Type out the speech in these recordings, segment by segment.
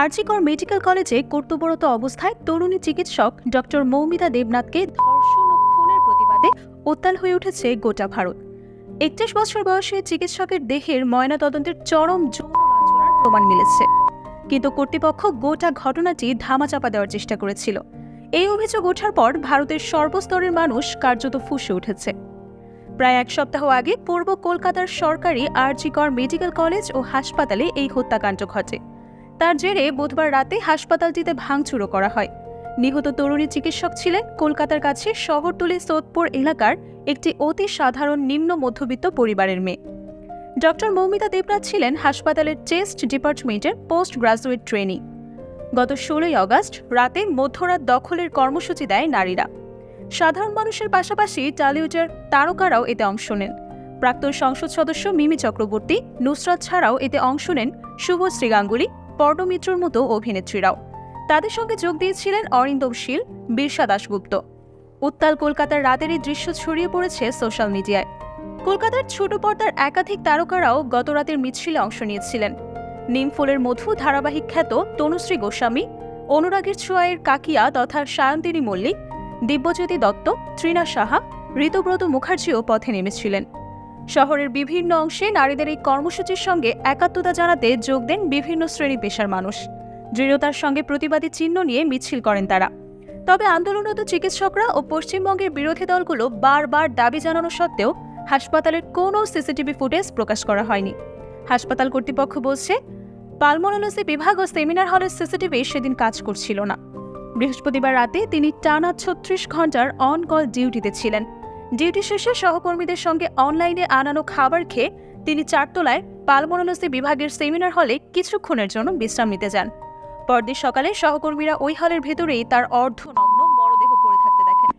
RG Kar medical কলেজে কর্তব্যরত অবস্থায় তরুণী চিকিৎসক ডক্টর মৌমিতা দেবনাথকে ধর্ষণ ও খুনের প্রতিবাদে উত্তাল হয়ে উঠেছে গোটা ভারত। একত্রিশ বছর বয়সে চিকিৎসকের দেহের ময়নাতদন্তের চরম যৌন লাঞ্ছনার প্রমাণ মিলেছে। কিন্তু কর্তৃপক্ষ গোটা ঘটনাটি ধামাচাপা দেওয়ার চেষ্টা করেছিল। এই অভিযোগ ওঠার পর ভারতের সর্বস্তরের মানুষ কার্যত ফুঁসে উঠেছে। প্রায় এক সপ্তাহ আগে পূর্ব কলকাতার সরকারি আরজিকর মেডিকেল কলেজ ও হাসপাতালে এই হত্যাকাণ্ড ঘটে। তার জেরে বুধবার রাতে হাসপাতালটিতে ভাঙচুরও করা হয়। নিহত তরুণী চিকিৎসক ছিলেন কলকাতার কাছে শহরতলি সোদপুর এলাকার একটি অতি সাধারণ নিম্ন মধ্যবিত্ত পরিবারের মেয়ে। ডক্টর মৌমিতা দেবনাথ ছিলেন হাসপাতালের চেস্ট ডিপার্টমেন্টের পোস্ট গ্রাজুয়েট ট্রেনি। গত ষোলোই আগস্ট রাতে মধ্যরাত দখলের কর্মসূচি দেয় নারীরা। সাধারণ মানুষের পাশাপাশি টালিউডের তারকারাও এতে অংশ নেন। প্রাক্তন সংসদ সদস্য মিমি চক্রবর্তী, নুসরাত ছাড়াও এতে অংশ নেন শুভশ্রী গাঙ্গুলি পর্ণমিত্রর মতো অভিনেত্রীরাও। তাদের সঙ্গে যোগ দিয়েছিলেন অরিন্দম শীল, বীরসা দাশগুপ্ত। উত্তাল কলকাতার রাতের এই দৃশ্য ছড়িয়ে পড়েছে সোশ্যাল মিডিয়ায়। কলকাতার ছোট পর্দার একাধিক তারকারাও গত রাতের মিছিলে অংশ নিয়েছিলেন। নিমফুলের মধু ধারাবাহিক খ্যাত তনুশ্রী গোস্বামী, অনুরাগের ছোঁয়ায়ের কাকিয়া তথা সায়ন্তিনী মল্লিক, দিব্যজ্যোতি দত্ত তৃণা সাহা, ঋতব্রত মুখার্জিও পথে নেমেছিলেন। শহরের বিভিন্ন অংশে নারীদের এই কর্মসূচির সঙ্গে একাত্মতা জানাতে যোগ দেন বিভিন্ন শ্রেণি পেশার মানুষ। দৃঢ়তার সঙ্গে প্রতিবাদী চিহ্ন নিয়ে মিছিল করেন তারা। তবে আন্দোলনরত চিকিৎসকরা ও পশ্চিমবঙ্গের বিরোধী দলগুলো বারবার দাবি জানানো সত্ত্বেও হাসপাতালের কোনো সিসিটিভি ফুটেজ প্রকাশ করা হয়নি। হাসপাতাল কর্তৃপক্ষ বলছে পালমোনোলজি বিভাগ ও সেমিনার হলের সিসিটিভি সেদিন কাজ করছিল না। বৃহস্পতিবার রাতে তিনি টানা ছত্রিশ ঘণ্টার অন কল ডিউটিতে ছিলেন। ডিউটি শেষে সহকর্মীদের সঙ্গে অনলাইনে আনানো খাবার খেয়ে তিনি চারতলায় পালমোনোলজি বিভাগের সেমিনার হলে কিছুক্ষণের জন্য বিশ্রাম নিতে যান। পরদিন সকালে সহকর্মীরা ওই হলের ভেতরেই তার অর্ধনগ্ন মরদেহ পড়ে থাকতে দেখেন।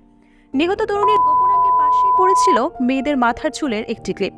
নিহত তরুণীর গোপনাঙ্গের পাশেই পড়েছিল মেয়েদের মাথার চুলের একটি ক্লিপ।